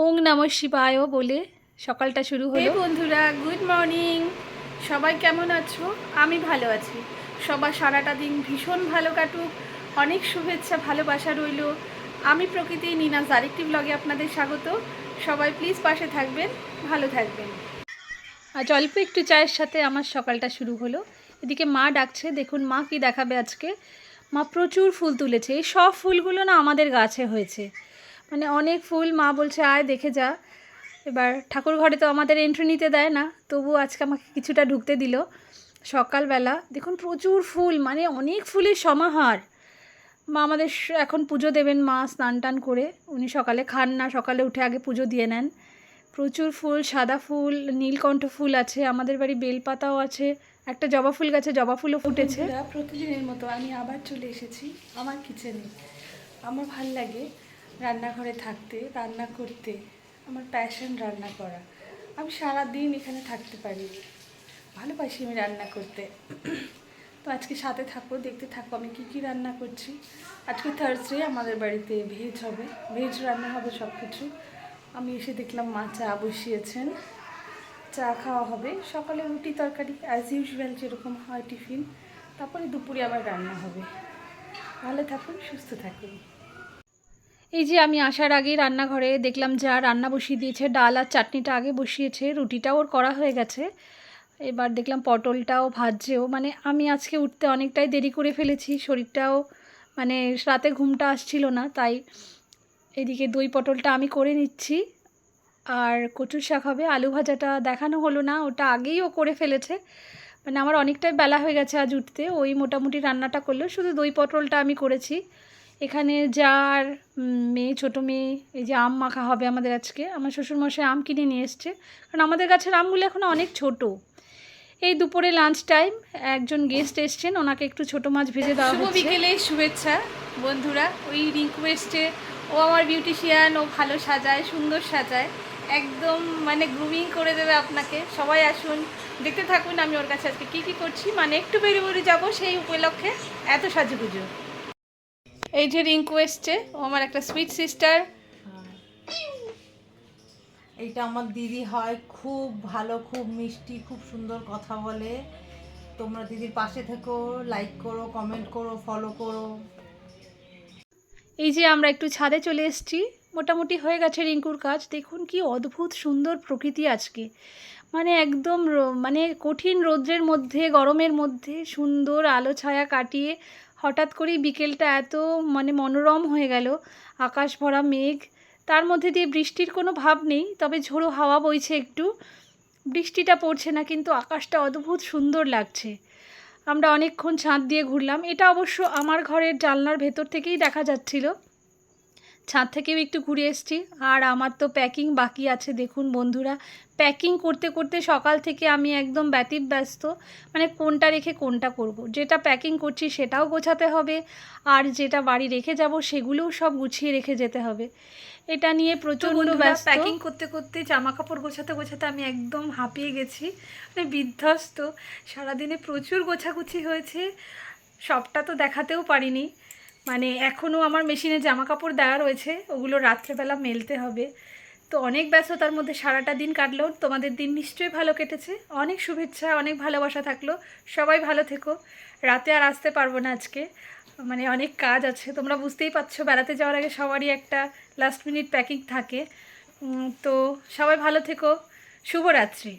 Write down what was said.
ওং নম শিবায় বলে সকালটা শুরু হলো। বন্ধুরা গুড মর্নিং। সবাই কেমন আছো? আমি ভালো আছি। সবার সারাটা দিন ভীষণ ভালো কাটুক। অনেক শুভেচ্ছা ভালোবাসা রইল। আমি প্রকৃতি নিনাজ আরেকটি ব্লগে আপনাদের স্বাগত। সবাই প্লিজ পাশে থাকবেন ভালো থাকবেন। আজ অল্প একটু চায়ের সাথে আমার সকালটা শুরু হলো। এদিকে মা ডাকছে দেখুন মা কি দেখাবে আজকে। মা প্রচুর ফুল তুলেছে। এই সব ফুলগুলো না আমাদের গাছে হয়েছে। মানে অনেক ফুল মা বলছে, আয় দেখে যা। এবার ঠাকুর ঘরে তো আমাদের এন্ট্রি নিতে দেয় না, তবু আজকে আমাকে কিছুটা ঢুকতে দিল। সকালবেলা দেখুন প্রচুর ফুল মানে অনেক ফুলের সমাহার। মা আমাদের এখন পুজো দেবেন মা স্নান টান করে, উনি সকালে খান না, সকালে উঠে আগে পুজো দিয়ে নেন। প্রচুর ফুল, সাদা ফুল, নীলকণ্ঠ ফুল আছে, আমাদের বাড়ি বেলপাতাও আছে, একটা জবা ফুল গাছে জবা ফুলও ফুটেছে। প্রতিদিনের মতো আমি আবার চলে এসেছি আমার কিচেনে আমার ভালো লাগে রান্নাঘরে থাকতে, রান্না করতে, আমার প্যাশন রান্না করা। আমি সারা দিন এখানে থাকতে পারি। ভালোবাসি আমি রান্না করতে। তো আজকে সাথে থাকো দেখতে থাকো আমি কি কি রান্না করছি। আজকে থার্সডে আমাদের বাড়িতে ভেজ হবে। ভেজ রান্না হবে সব কিছু আমি এসে দেখলাম মা চা বসিয়েছেন। চা খাওয়া হবে। সকালে রুটি তরকারি অ্যাজ ইউজুয়াল যেরকম হয় টিফিন। তারপরে দুপুরে আবার রান্না হবে। ভালো থাকুন, সুস্থ থাকুন। এই যে আমি আসার আগেই রান্নাঘরে দেখলাম যা রান্না বসিয়ে দিয়েছে, ডাল আর চাটনিটা আগে বসিয়েছে রুটিটাও ওর করা হয়ে গেছে। এবার দেখলাম পটলটাও ভাজছেও মানে আমি আজকে উঠতে অনেকটাই দেরি করে ফেলেছি, শরীরটাও মানে রাতে ঘুমটা আসছিল না, তাই এদিকে দই পটলটা আমি করে নিচ্ছি। আর কচুর শাক হবে, আলু ভাজাটা দেখানো হলো না, ওটা আগেই ও করে ফেলেছে। মানে আমার অনেকটাই বেলা হয়ে গেছে আজ উঠতে, ওই মোটামুটি রান্নাটা করল, শুধু দই পটলটা আমি করেছি। এখানে যার মেয়ে ছোটো মেয়ে এই যে আম মাখা হবে আমাদের আজকে। আমার শ্বশুরমশাই আম কিনে নিয়ে এসছে। কারণ আমাদের গাছের আমগুলো এখনও অনেক ছোট। এই দুপুরে লাঞ্চ টাইম একজন গেস্ট এসছেন। ওনাকে একটু ছোট মাছ ভেজে দেওয়া হচ্ছে। বিকেলে শুভেচ্ছা বন্ধুরা। ওই রিকোয়েস্টে ও আমার বিউটিশিয়ান ও ভালো সাজায় সুন্দর সাজায়। একদম মানে গ্রুমিং করে দেবে আপনাকে। সবাই আসুন দেখতে থাকুন আমি ওর কাছে আজকে কী কী করছি। মানে একটু বেরিয়ে বেরিয়ে যাব সেই উপলক্ষে এত সাজুগুজু। এই যে রিঙ্কু এসছে ও আমার একটা সুইট সিস্টার এইটা আমার দিদি হয় খুব ভালো খুব মিষ্টি খুব সুন্দর কথা বলে। তোমরা দিদির পাশে থেকো লাইক করো কমেন্ট করো ফলো করো। এই যে আমরা একটু ছাদে চলে এসেছি মোটামুটি হয়ে গেছে রিঙ্কুর কাজ। দেখুন কি অদ্ভুত সুন্দর প্রকৃতি আজকে। মানে একদম মানে কঠিন রৌদ্রের মধ্যে গরমের মধ্যে সুন্দর আলো ছায়া কাটিয়ে হঠাৎ করেই বিকেলটা এত মানে মনোরম হয়ে গেল, আকাশ ভরা মেঘ, তার মধ্যে দিয়ে বৃষ্টির কোনো ভাব নেই, তবে ঝোড়ো হাওয়া বইছে একটু। বৃষ্টিটা পড়ছে না, কিন্তু আকাশটা অদ্ভুত সুন্দর লাগছে। আমরা অনেকক্ষণ ছাদ দিয়ে ঘুরলাম, এটা অবশ্য আমার ঘরের জানলার ভেতর থেকেই দেখা যাচ্ছিল। ছাদ থেকেও একটু ঘুরে এসেছি। আর আমার তো প্যাকিং বাকি আছে দেখুন বন্ধুরা। প্যাকিং করতে করতে সকাল থেকে আমি একদম ব্যতীত ব্যস্ত মানে কোনটা রেখে কোনটা করব। যেটা প্যাকিং করছি সেটাও গোছাতে হবে। আর যেটা বাড়ি রেখে যাব সেগুলোও সব গুছিয়ে রেখে যেতে হবে। এটা নিয়ে প্রচণ্ড ব্যস্ত। প্যাকিং করতে করতে জামা কাপড় গোছাতে গোছাতে আমি একদম হাঁপিয়ে গেছি। মানে বিধ্বস্ত। সারাদিনে প্রচুর গোছাগুছি হয়েছে। সবটা তো দেখাতেও পারিনি। মানে এখনও আমার মেশিনে জামা কাপড় দেওয়া রয়েছে, ওগুলো রাত্রেবেলা মেলতে হবে। তো অনেক ব্যস্ততার মধ্যে সারাটা দিন কাটলেও তোমাদের দিন নিশ্চয়ই ভালো কেটেছে। অনেক শুভেচ্ছা, অনেক ভালোবাসা থাকল। সবাই ভালো থেকো। রাতে আর আসতে পারব না আজকে। মানে অনেক কাজ আছে, তোমরা বুঝতেই পারছ, বেড়াতে যাওয়ার আগে সবারই একটা লাস্ট মিনিট প্যাকিং থাকে। তো সবাই ভালো থেকো। শুভরাত্রি।